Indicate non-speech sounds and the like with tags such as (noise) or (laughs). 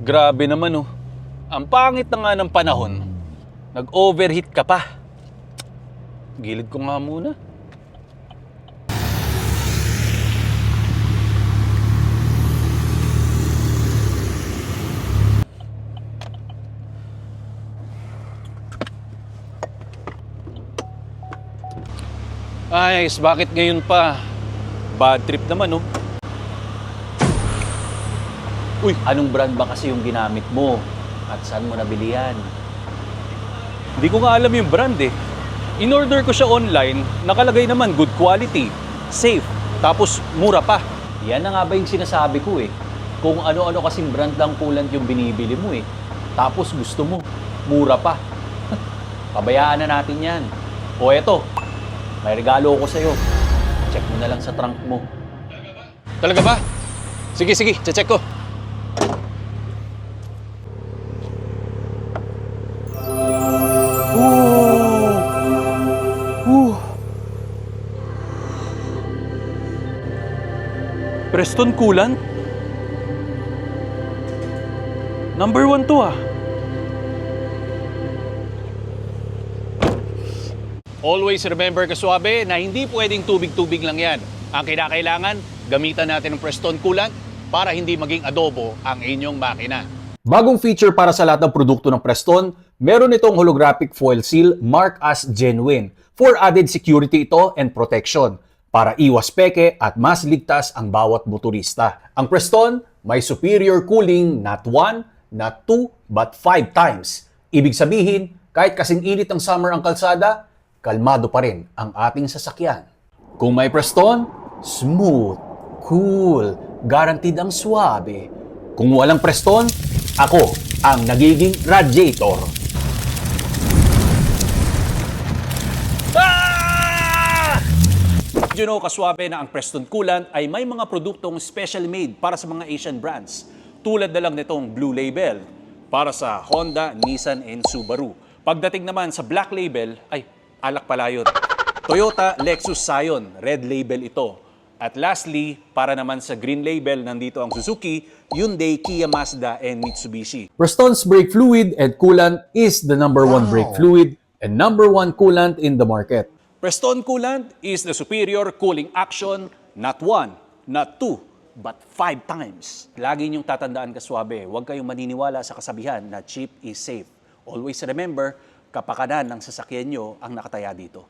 Grabe naman oh. Ang pangit na nga ng panahon. Nag-overheat ka pa. Gilid ko nga muna. Ayos, bakit ngayon pa? Bad trip naman, oh. Uy, Anong brand ba kasi yung ginamit mo? At saan mo nabili yan? Hindi ko nga alam yung brand eh. In-order ko siya online, nakalagay naman good quality, safe, tapos mura pa. Yan na nga ba yung sinasabi ko eh. Kung ano-ano kasing brand lang coolant yung binibili mo eh. Tapos gusto mo, mura pa. (laughs) Pabayaan na natin yan. O eto, may regalo ko sa'yo. Check mo na lang sa trunk mo. Talaga ba? Sige, sige, check ko. Preston Coolant? Number one to ah. Always remember kaswabe na hindi pwedeng tubig-tubig lang yan. Ang kinakailangan, gamitan natin ng Preston Coolant para hindi maging adobo ang inyong makina. Bagong feature para sa lahat ng produkto ng Preston, meron itong holographic foil seal marked as genuine. For added security ito and protection para iwas peke at mas ligtas ang bawat motorista. Ang Preston may superior cooling not one, not two, but five times. Ibig sabihin, kahit kasing init ng summer ang kalsada, kalmado pa rin ang ating sasakyan. Kung may Preston, smooth, cool, guaranteed ang swabe. Kung walang Preston, ako ang nagiging radiator. You know, kaswabe na ang Preston Coolant ay may mga produktong specially made para sa mga Asian brands. Tulad na lang nitong Blue Label para sa Honda, Nissan, and Subaru. Pagdating naman sa Black Label, ay, alak pala yun. Toyota, Lexus, Scion, Red Label ito. At lastly, para naman sa Green Label, nandito ang Suzuki, Hyundai, Kia, Mazda, and Mitsubishi. Preston's brake fluid and coolant is the number one brake fluid and number one coolant in the market. Preston Coolant is the superior cooling action, not one, not two, but five times. Lagi niyong tatandaan kaswabe, huwag kayong maniniwala sa kasabihan na cheap is safe. Always remember, kapakanan ng sasakyan niyo ang nakataya dito.